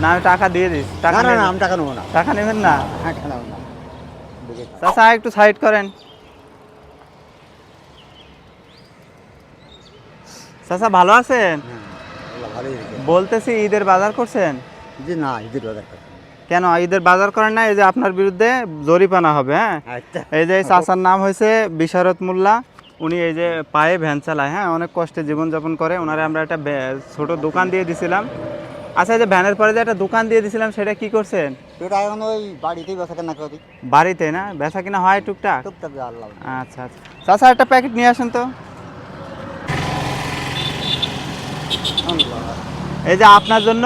না আমি টাকা দিয়ে দিস টাকা না না আমি টাকা নেব না। টাকা নেবেন না? হ্যাঁ টাকা নেব না। চাচা একটু সাইড করেন। চাচা ভালো আছেন? হ্যাঁ বলতেছি ঈদের বাজার করছেন? জি না ঈদের বাজার কেন ঈদের বাজার করেন না এই যে আপনার বিরুদ্ধে জরিপানা হবে হ্যাঁ? আচ্ছা। এই যে চাচার নাম হয়েছে বিশারত মোল্লা। উনি এই যে পায়ে ভ্যান চালায় হ্যাঁ? অনেক কষ্টে জীবনযাপন করে। ওনারে আমরা একটা ছোট দোকান দিয়ে দিছিলাম। আচ্ছা এই যে ভ্যানের পরে যে একটা দোকান দিয়ে দিছিলাম সেটা কি করছেন? সেটা এখন ওই বাড়িতেই বেচা কেনা করি। বাড়িতে না? বেচা কিনা হয় টুকটাক? টুকটাক আল্লাহ আচ্ছা আচ্ছা। চাচা একটা প্যাকেট নিয়ে আসেন তো। এই যে আপনার জন্য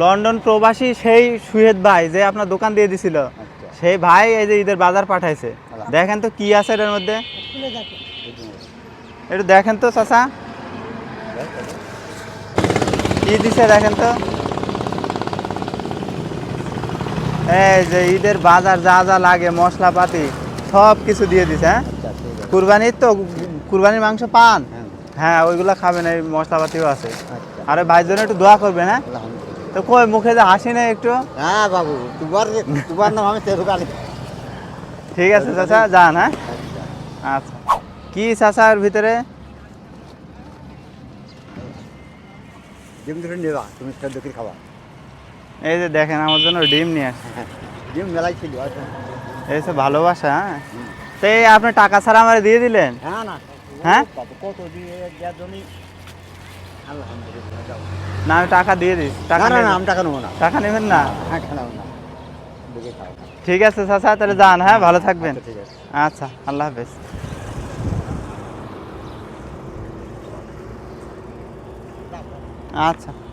লন্ডন প্রবাসী সেই সুহেদ ভাই যে আপনার দোকান দিয়ে দিছিল। আচ্ছা। সেই ভাই এই যে ঈদের বাজার পাঠাইছে। দেখেন তো কি আছে এর মধ্যে। একটু দেখেন তো চাচা। কি দিছে দেখেন তো। এই যে ঈদের বাজার যা যা লাগে মশলাপাতি সব কিছু দিয়ে দিছে হ্যাঁ? আচ্ছা কুরবানির তো কুরবানির মাংস পান। হ্যাঁ। হ্যাঁ ওইগুলো খাবেন এই মশলাপাতিও আছে। আচ্ছা। আরে ভাইয়ের জন্য একটু দোয়া করবেন হ্যাঁ? তো কই মুখে যে হাসি নেই একটু? হ্যাঁ বাবু তোমার তোমার নাম আমি ঠিক আছে চাচা যান হ্যাঁ? আচ্ছা। আচ্ছা। কি চাচা এর ভিতরে? ডিম দুটো নেবা তুমি দেখে খাবা। এই যে দেখেন আমার জন্য ডিম নিয়ে আসে ডিম মেলাই ছিল এই হচ্ছে ভালোবাসা হ্যাঁ? হুম। তো আপনি টাকা ছাড়া আমার দিয়ে দিলেন? হ্যাঁ না। হ্যাঁ? কত দিয়ে দেওয়ার জন্যই না আমি টাকা দিয়ে দিস টাকা না না আমি টাকা নেব না। টাকা নেবেন না? হ্যাঁ টাকা নেব না। ঠিক আছে চাচা তাহলে যান হ্যাঁ? ভালো থাকবেন। আচ্ছা, আচ্ছা আল্লাহ হাফেজ। আচ্ছা।